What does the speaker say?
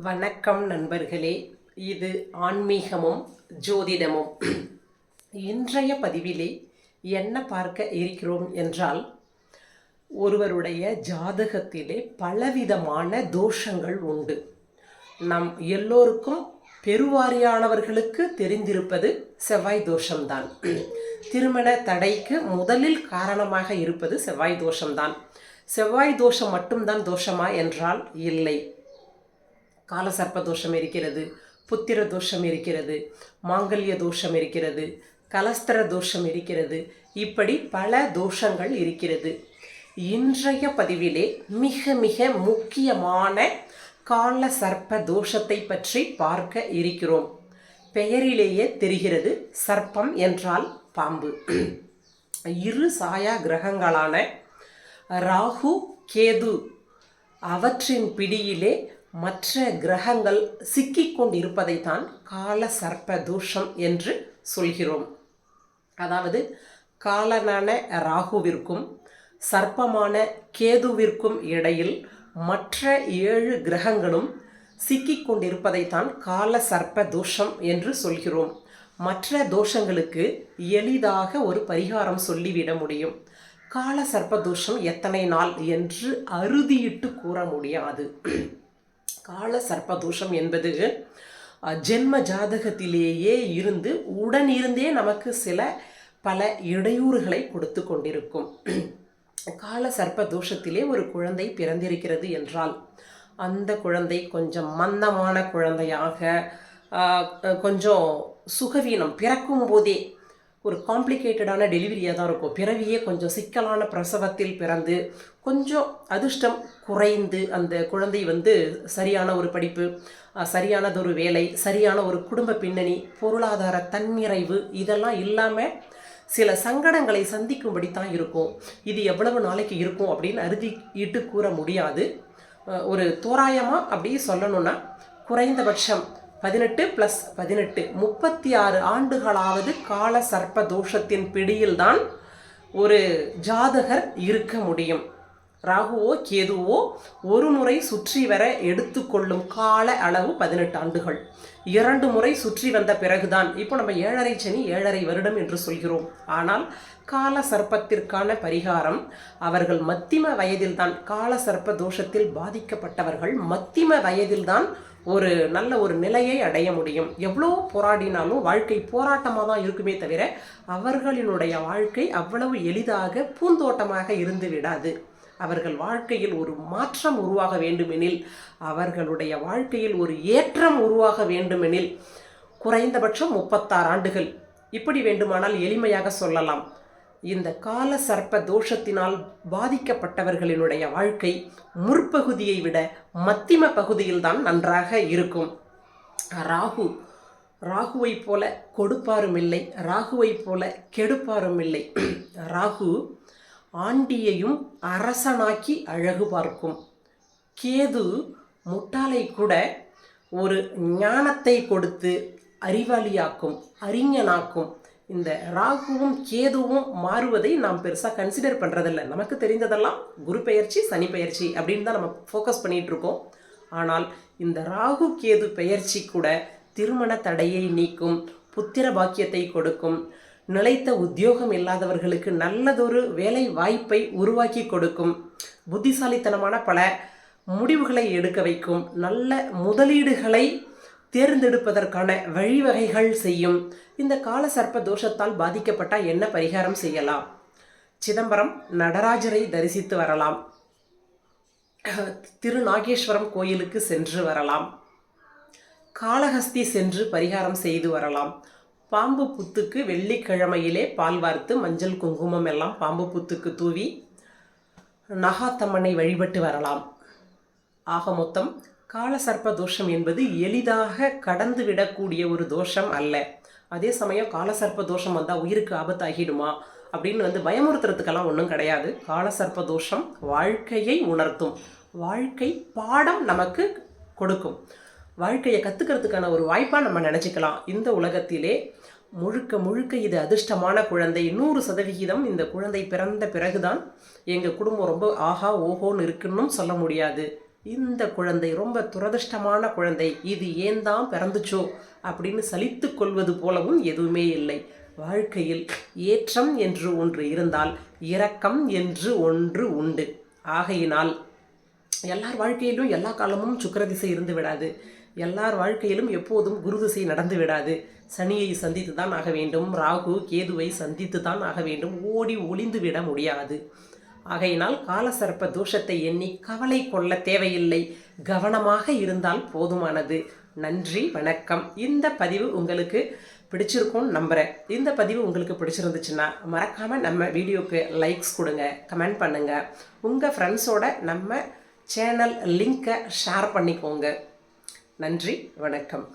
வணக்கம் நண்பர்களே. இது ஆன்மீகமும் ஜோதிடமும். இன்றைய பதிவிலே என்ன பார்க்க இருக்கிறோம் என்றால் ஒருவருடைய ஜாதகத்திலே பலவிதமான தோஷங்கள் உண்டு. நம் எல்லோருக்கும் பெருவாரியானவர்களுக்கு தெரிந்திருப்பது செவ்வாய் தோஷம்தான். திருமண தடைக்கு முதலில் காரணமாக இருப்பது செவ்வாய் தோஷம்தான். செவ்வாய் தோஷம் மட்டும்தான் தோஷமா என்றால் இல்லை. காலசர்ப்ப தோஷம் இருக்கிறது புத்திர தோஷம் இருக்கிறது மாங்கல்ய தோஷம் இருக்கிறது கலஸ்திர தோஷம் இருக்கிறது இப்படி பல தோஷங்கள் இருக்கிறது. இன்றைய பதிவிலே மிக மிக முக்கியமான கால சர்ப்ப தோஷத்தை பற்றி பார்க்க இருக்கிறோம். பெயரிலேயே தெரிகிறது சர்ப்பம் என்றால் பாம்பு. இரு சாயா கிரகங்களான ராகு கேது அவற்றின் பிடியிலே மற்ற கிரகங்கள் சிக்கிக் கொண்டிருப்பதைத்தான் கால சர்ப்ப தோஷம் என்று சொல்கிறோம். அதாவது காலனான ராகுவிற்கும் சர்ப்பமான கேதுவிற்கும் இடையில் மற்ற ஏழு கிரகங்களும் சிக்கிக் கொண்டிருப்பதைத்தான் கால சர்ப்ப தோஷம் என்று சொல்கிறோம். மற்ற தோஷங்களுக்கு எளிதாக ஒரு பரிகாரம் சொல்லிவிட முடியும். கால சர்ப்ப தோஷம் எத்தனை நாள் என்று அறுதியிட்டு கூற முடியாது. கால சர்ப்பதோஷம் என்பது ஜென்ம ஜாதகத்திலேயே இருந்து உடனிருந்தே நமக்கு சில பல இடையூறுகளை கொடுத்து கொண்டிருக்கும். கால சர்ப்ப தோஷத்திலே ஒரு குழந்தை பிறந்திருக்கிறது என்றால் அந்த குழந்தை கொஞ்சம் மந்தமான குழந்தையாக கொஞ்சம் சுகவீனம் பிறக்கும் போதே ஒரு காம்ப்ளிகேட்டடான டெலிவரியாக தான் இருக்கும். பிறவியே கொஞ்சம் சிக்கலான பிரசவத்தில் பிறந்து கொஞ்சம் அதிர்ஷ்டம் குறைந்து அந்த குழந்தை வந்து சரியான ஒரு படிப்பு சரியானதொரு வேலை சரியான ஒரு குடும்ப பின்னணி பொருளாதார தன்னிறைவு இதெல்லாம் இல்லாமல் சில சங்கடங்களை சந்திக்கும்படி தான் இருக்கும். இது எவ்வளவு நாளைக்கு இருக்கும் அப்படின்னு அறுதிட்டு கூற முடியாது. ஒரு தோராயமாக அப்படி சொல்லணும்னா குறைந்தபட்சம் பதினெட்டு ப்ளஸ் பதினெட்டு. முப்பத்தி ஆறு ஆண்டுகளாவது கால சர்ப்ப தோஷத்தின் பிடியில்தான் ஒரு ஜாதகர் இருக்க முடியும். ராகுவோ கேதுவோ ஒரு முறை சுற்றி வர எடுத்துக்கொள்ளும் கால அளவு பதினெட்டு ஆண்டுகள். இரண்டு முறை சுற்றி வந்த பிறகுதான். இப்போ நம்ம ஏழரை சனி ஏழரை வருடம் என்று சொல்கிறோம். ஆனால் கால சர்ப்பத்திற்கான பரிகாரம் அவர்கள் மத்திம வயதில்தான். கால சர்ப்ப தோஷத்தில் பாதிக்கப்பட்டவர்கள் மத்திம வயதில்தான் ஒரு நல்ல ஒரு நிலையை அடைய முடியும். எவ்வளோ போராடினாலும் வாழ்க்கை போராட்டமாக தான் இருக்குமே தவிர அவர்களினுடைய வாழ்க்கை அவ்வளவு எளிதாக பூந்தோட்டமாக இருந்து விடாது. அவர்கள் வாழ்க்கையில் ஒரு மாற்றம் உருவாக வேண்டுமெனில் அவர்களுடைய வாழ்க்கையில் ஒரு ஏற்றம் உருவாக வேண்டுமெனில் குறைந்தபட்சம் முப்பத்தாறு ஆண்டுகள். இப்படி வேண்டுமானால் எளிமையாக சொல்லலாம். இந்த கால சர்ப்ப தோஷத்தினால் பாதிக்கப்பட்டவர்களினுடைய வாழ்க்கை முற்பகுதியை விட மத்திம பகுதியில்தான் நன்றாக இருக்கும். ராகு ராகுவைப் போல கொடுப்பாரும் இல்லை ராகுவைப் போல கெடுப்பாரும் இல்லை. ராகு ஆண்டியையும் அரசனாக்கி அழகு பார்க்கும். கேது முட்டாளை கூட ஒரு ஞானத்தை கொடுத்து அறிவாளியாக்கும் அறிஞனாக்கும். இந்த ராகுவும் கேதுவும் மாறுவதை நாம் பெருசாக கன்சிடர் பண்ணுறதில்ல நமக்கு தெரிந்ததெல்லாம் குரு பெயர்ச்சி சனி பெயர்ச்சி அப்படின்னு தான் நம்ம ஃபோக்கஸ் பண்ணிகிட்டு இருக்கோம். ஆனால் இந்த ராகு கேது பெயர்ச்சி கூட திருமண தடையை நீக்கும் புத்திர பாக்கியத்தை கொடுக்கும் நிலைத்த உத்தியோகம் இல்லாதவர்களுக்கு நல்லதொரு வேலை வாய்ப்பை உருவாக்கி கொடுக்கும் புத்திசாலித்தனமான பல முடிவுகளை எடுக்க வைக்கும் நல்ல முதலீடுகளை தேர்ந்தெடுப்பதற்கான வழிவகைகள் செய்யும். இந்த கால சர்ப்ப தோஷத்தால் பாதிக்கப்பட்டால் என்ன பரிகாரம் செய்யலாம்? சிதம்பரம் நடராஜரை தரிசித்து வரலாம். திருநாகேஸ்வரம் கோயிலுக்கு சென்று வரலாம். காளஹஸ்தி சென்று பரிகாரம் செய்து வரலாம். பாம்பு புத்துக்கு வெள்ளிக்கிழமையிலே பால் வார்த்து மஞ்சள் குங்குமம் எல்லாம் பாம்பு புத்துக்கு தூவி நகாத்தம்மனை வழிபட்டு வரலாம். ஆக மொத்தம் காலசர்ப்ப தோஷம் என்பது எளிதாக கடந்து விடக்கூடிய ஒரு தோஷம் அல்ல. அதே சமயம் காலசர்ப்ப தோஷம் வந்தால் உயிருக்கு ஆபத்தாகிடுமா? அப்படின்னு வந்து பயமுறுத்துறதுக்கெல்லாம் ஒன்றும் கிடையாது. காலசர்ப்ப தோஷம் வாழ்க்கையை உணர்த்தும். வாழ்க்கை பாடம் நமக்கு கொடுக்கும். வாழ்க்கையை கற்றுக்கிறதுக்கான ஒரு வாய்ப்பாக நம்ம நினச்சிக்கலாம். இந்த உலகத்திலே முழுக்க முழுக்க இது அதிர்ஷ்டமான குழந்தை. நூறு சதவிகிதம் இந்த குழந்தை பிறந்த பிறகுதான் எங்கள் குடும்பம் ரொம்ப ஆஹா ஓஹோன்னு இருக்குன்னும் சொல்ல முடியாது. இந்த குழந்தை ரொம்ப துரதிர்ஷ்டமான குழந்தை இது ஏன் தான் பிறந்துச்சோ அப்படின்னு சலித்து கொள்வது போலவும் எதுவுமே இல்லை. வாழ்க்கையில் ஏற்றம் என்று ஒன்று இருந்தால் இரக்கம் என்று ஒன்று உண்டு. ஆகையினால் எல்லார் வாழ்க்கையிலும் எல்லா காலமும் சுக்கிரதிசை இருந்து விடாது. எல்லார் வாழ்க்கையிலும் எப்போதும் குருதிசை நடந்து விடாது. சனியை சந்தித்து தான் ஆக வேண்டும். ராகு கேதுவை சந்தித்து தான் ஆக வேண்டும். ஓடி ஒளிந்து விட முடியாது. ஆகையினால் காலசர்ப்ப தோஷத்தை எண்ணி கவலை கொள்ள தேவையில்லை. கவனமாக இருந்தால் போதுமானது. நன்றி வணக்கம். இந்த பதிவு உங்களுக்கு பிடிச்சிருக்கும்னு நம்புகிறேன் இந்த பதிவு உங்களுக்கு பிடிச்சிருந்துச்சுன்னா மறக்காமல் நம்ம வீடியோக்கு லைக்ஸ் கொடுங்க கமெண்ட் பண்ணுங்கள் உங்கள் ஃப்ரெண்ட்ஸோட நம்ம சேனல் லிங்க்கை ஷேர் பண்ணிக்கோங்க. நன்றி வணக்கம்.